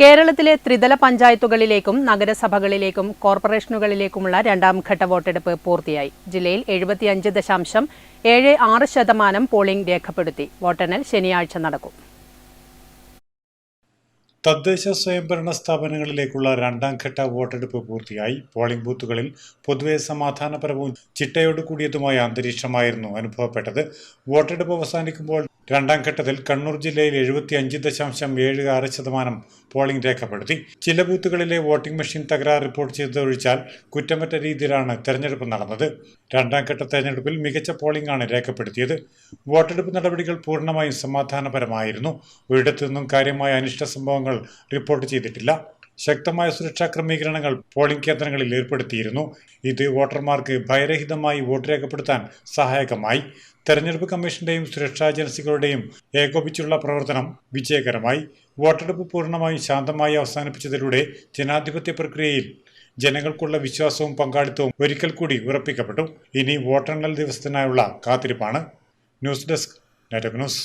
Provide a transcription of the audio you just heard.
കേരളത്തിലെ ത്രിതല പഞ്ചായത്തുകളിലേക്കും നഗരസഭകളിലേക്കും കോർപ്പറേഷനുകളിലേക്കുമുള്ള രണ്ടാം ഘട്ട വോട്ടെടുപ്പ് പൂർത്തിയായി. ജില്ലയിൽ എഴുപത്തിയഞ്ച് ദശാംശം ഏഴ് ആറ് ശതമാനം പോളിംഗ് രേഖപ്പെടുത്തി. വോട്ടെണ്ണൽ ശനിയാഴ്ച നടക്കും. തദ്ദേശ സ്വയംഭരണ സ്ഥാപനങ്ങളിലേക്കുള്ള രണ്ടാം ഘട്ട വോട്ടെടുപ്പ് പൂർത്തിയായി. പോളിംഗ് ബൂത്തുകളിൽ പൊതുവെ സമാധാനപരവും ചിട്ടയോട് കൂടിയതുമായ അന്തരീക്ഷമായിരുന്നു അനുഭവപ്പെട്ടത്. വോട്ടെടുപ്പ് അവസാനിക്കുമ്പോൾ രണ്ടാം ഘട്ടത്തിൽ കണ്ണൂർ ജില്ലയിൽ എഴുപത്തി അഞ്ച് ദശാംശം ഏഴ് ആറ് ശതമാനം പോളിംഗ് രേഖപ്പെടുത്തി. ചില ബൂത്തുകളിലെ വോട്ടിംഗ് മെഷീൻ തകരാർ റിപ്പോർട്ട് ചെയ്തൊഴിച്ചാൽ കുറ്റമറ്റ രീതിയിലാണ് തെരഞ്ഞെടുപ്പ് നടന്നത്. രണ്ടാം ഘട്ട തെരഞ്ഞെടുപ്പിൽ മികച്ച പോളിംഗ് ആണ് രേഖപ്പെടുത്തിയത്. വോട്ടെടുപ്പ് നടപടികൾ പൂർണമായും സമാധാനപരമായിരുന്നു. ഒരിടത്തു നിന്നും കാര്യമായ അനിഷ്ട സംഭവങ്ങൾ റിപ്പോർട്ട് ചെയ്തിട്ടില്ല. ശക്തമായ സുരക്ഷാ ക്രമീകരണങ്ങൾ പോളിംഗ് കേന്ദ്രങ്ങളിൽ ഏർപ്പെടുത്തിയിരുന്നു. ഇത് വോട്ടർമാർക്ക് ഭയരഹിതമായി വോട്ട് രേഖപ്പെടുത്താൻ സഹായകമായി. തെരഞ്ഞെടുപ്പ് കമ്മീഷന്റെയും സുരക്ഷാ ഏജൻസികളുടെയും ഏകോപിച്ചുള്ള പ്രവർത്തനം വിജയകരമായി. വോട്ടെടുപ്പ് പൂർണമായും ശാന്തമായി അവസാനിപ്പിച്ചതിലൂടെ ജനാധിപത്യ പ്രക്രിയയിൽ ജനങ്ങൾക്കുള്ള വിശ്വാസവും പങ്കാളിത്തവും ഒരിക്കൽ കൂടി ഉറപ്പിക്കപ്പെട്ടു. ഇനി വോട്ടെണ്ണൽ ദിവസത്തിനായുള്ള കാത്തിരിപ്പാണ്. ന്യൂസ് ഡെസ്ക് നെറ്റക് ന്യൂസ്